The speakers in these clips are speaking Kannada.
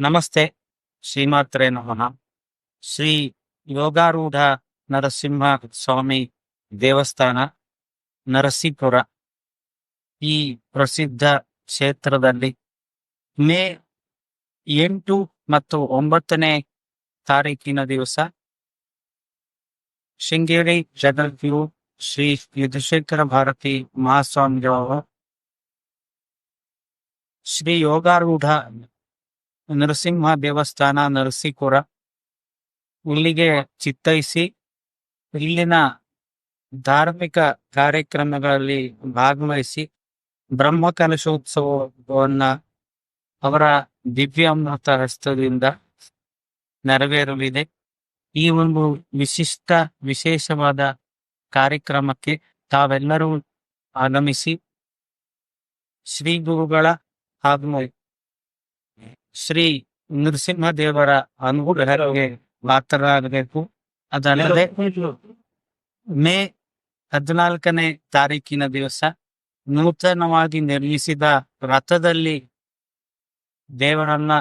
ನಮಸ್ತೆ. ಶ್ರೀಮಾತ್ರೆ ನಮಃ. ಶ್ರೀ ಯೋಗಾರೂಢ ನರಸಿಂಹ ಸ್ವಾಮಿ ದೇವಸ್ಥಾನ, ನರಸೀಪುರ. ಈ ಪ್ರಸಿದ್ಧ ಕ್ಷೇತ್ರದಲ್ಲಿ ಮೇ ಎಂಟು ಮತ್ತು ಒಂಬತ್ತನೇ ತಾರೀಕಿನ ದಿವಸ ಶೃಂಗೇರಿ ಜಗದ್ಗುರು ಶ್ರೀ ಯುಧಶೇಖರ ಭಾರತಿ ಮಹಾಸ್ವಾಮಿಗಳವರು ಶ್ರೀ ಯೋಗಾರೂಢ ನರಸಿಂಹ ದೇವಸ್ಥಾನ ನರಸೀಪುರ. ಇಲ್ಲಿಗೆ ಚಿತ್ತೈಸಿ, ಇಲ್ಲಿನ ಧಾರ್ಮಿಕ ಕಾರ್ಯಕ್ರಮಗಳಲ್ಲಿ ಭಾಗವಹಿಸಿ, ಬ್ರಹ್ಮಕಲಶೋತ್ಸವವನ್ನ ಅವರ ದಿವ್ಯಾಮೃತ ಹಸ್ತದಿಂದ ನೆರವೇರಲಿದೆ. ಈ ಒಂದು ವಿಶಿಷ್ಟ, ವಿಶೇಷವಾದ ಕಾರ್ಯಕ್ರಮಕ್ಕೆ ತಾವೆಲ್ಲರೂ ಆಗಮಿಸಿ, ಶ್ರೀ ಗುರುಗಳ ಹಾಗೂ ಶ್ರೀ ನರಸಿಂಹ ದೇವರ ಅನುಗ್ರಹಕ್ಕೆ ಪಾತ್ರರಾಗಬೇಕು. ಅದಲ್ಲದೆ ಮೇ ಹದಿನಾಲ್ಕನೇ ತಾರೀಕಿನ ದಿವಸ ನೂತನವಾಗಿ ನಿರ್ಮಿಸಿದ ರಥದಲ್ಲಿ ದೇವರನ್ನ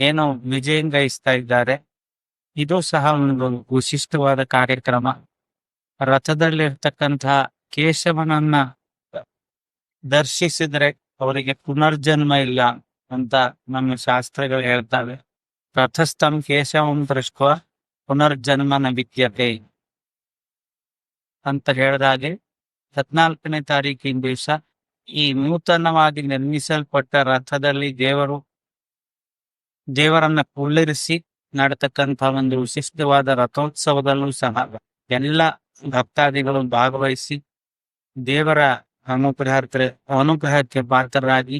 ಏನೋ ವಿಜಯಂಗೈಸ್ತಾ ಇದ್ದಾರೆ. ಇದು ಸಹ ಒಂದು ವಿಶಿಷ್ಟವಾದ ಕಾರ್ಯಕ್ರಮ. ರಥದಲ್ಲಿರ್ತಕ್ಕಂತಹ ಕೇಶವನನ್ನ ದರ್ಶಿಸಿದ್ರೆ ಅವರಿಗೆ ಪುನರ್ಜನ್ಮ ಇಲ್ಲ. ಅಂತ ನಮ್ಮ ಶಾಸ್ತ್ರಗಳು ಹೇಳ್ತವೆ. ರಥಸ್ಥಂ ಕೇಶವಂ ದೃಷ್ಟ ಪುನರ್ಜನ್ಮ ನ ವಿದ್ಯತೆ ಅಂತ ಹೇಳಿದಾಗೆ ಹದಿನಾಲ್ಕನೇ ತಾರೀಕಿನ ದಿವಸ ಈ ನೂತನವಾಗಿ ನಿರ್ಮಿಸಲ್ಪಟ್ಟ ರಥದಲ್ಲಿ ದೇವರು, ದೇವರನ್ನ ಕುಳ್ಳಿರಿಸಿ ನಡತಕ್ಕಂಥ ಒಂದು ವಿಶಿಷ್ಟವಾದ ರಥೋತ್ಸವದಲ್ಲೂ ಸಹ ಎಲ್ಲ ಭಕ್ತಾದಿಗಳು ಭಾಗವಹಿಸಿ ದೇವರ ಅನುಗ್ರಹಕ್ಕೆ ಅನುಗ್ರಹಕ್ಕೆ ಪಾತ್ರರಾಗಿ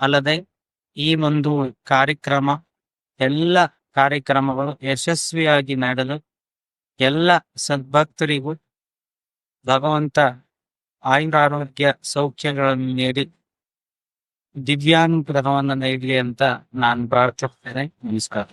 ಅಲ್ಲದೆ ಈ ಒಂದು ಕಾರ್ಯಕ್ರಮ, ಎಲ್ಲ ಕಾರ್ಯಕ್ರಮಗಳು ಯಶಸ್ವಿಯಾಗಿ ನಡೆದು, ಎಲ್ಲ ಸದ್ಭಕ್ತರಿಗೂ ಭಗವಂತ ಆಯುರಾರೋಗ್ಯ ಸೌಖ್ಯಗಳನ್ನು ನೀಡಿ, ದಿವ್ಯಾನುಗ್ರಹವನ್ನು ನೀಡಲಿ ಅಂತ ನಾನು ಪ್ರಾರ್ಥಿಸ್ತೇನೆ ನಮಸ್ಕಾರ.